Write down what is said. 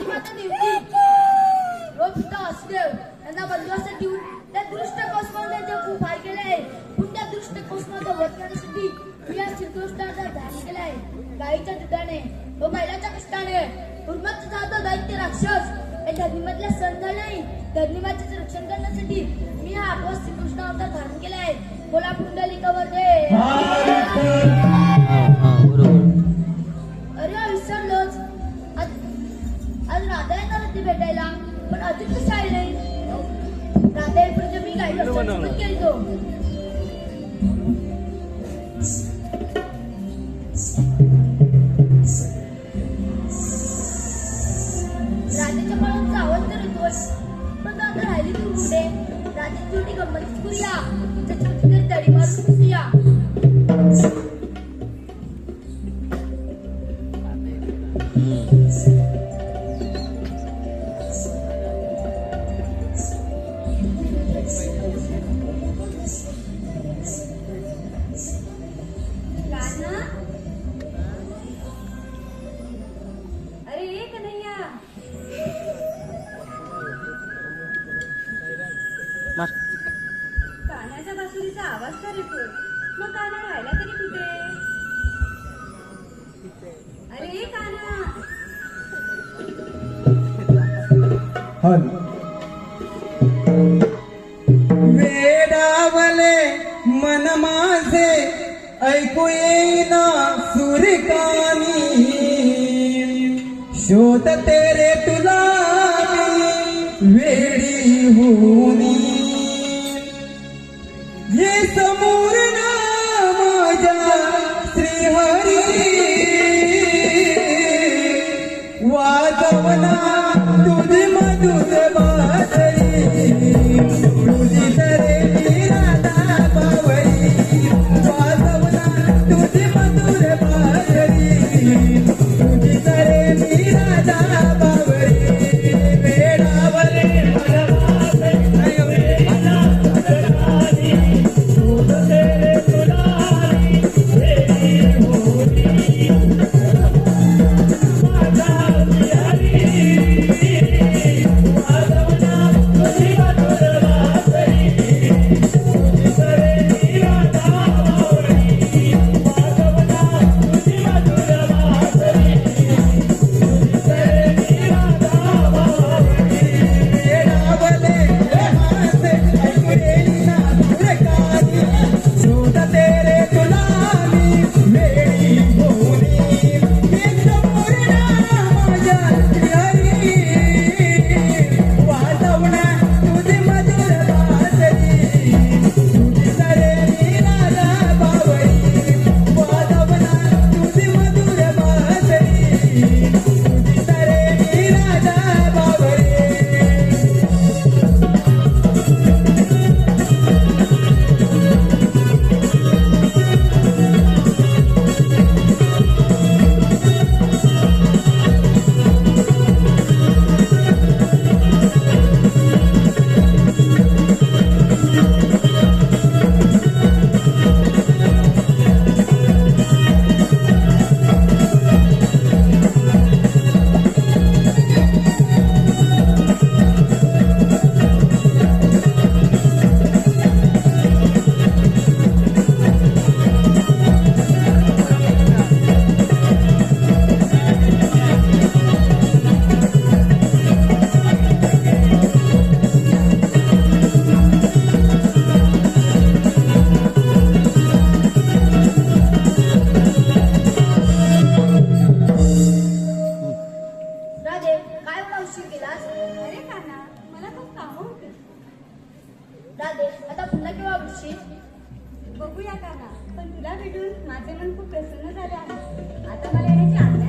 पाठीमाता देवकी व पिता वासुदेव यांना बंधुवासा देऊन त्या दृष्ट कौस्मावर खूप भार केले आहे पण त्या दृष्ट कौस्माचा वध करण्यासाठी मी या श्रीकृष्णाचा ध्यान केले आहे गाईच्या दुधाने व बैलाच्या कष्टाने उन्मत्त जातो दैत्य राक्षस या धर्मीमधल्या सण नाही धर्मीमाचे रक्षण करण्यासाठी मी हा आपला श्रीकृष्ण अवतार धारण केला आहे बोला पुंडलिकावर दे No, no, no. कान्हाच्या बासुरीचा आवाज का येतोय मग कान्हा राहायला तरी कुठे? अरे ये कान्हा हल वेडावले मन माझे ऐकू येईना सुरकानी. शोध तेरे तुला वेडी होनी Wala. राधे आता पुन्हा केव्हा उठशील? बघूया काका. पण तुला भेटून माझे मन खूप प्रसन्न झाले आहे. आता मला येण्याची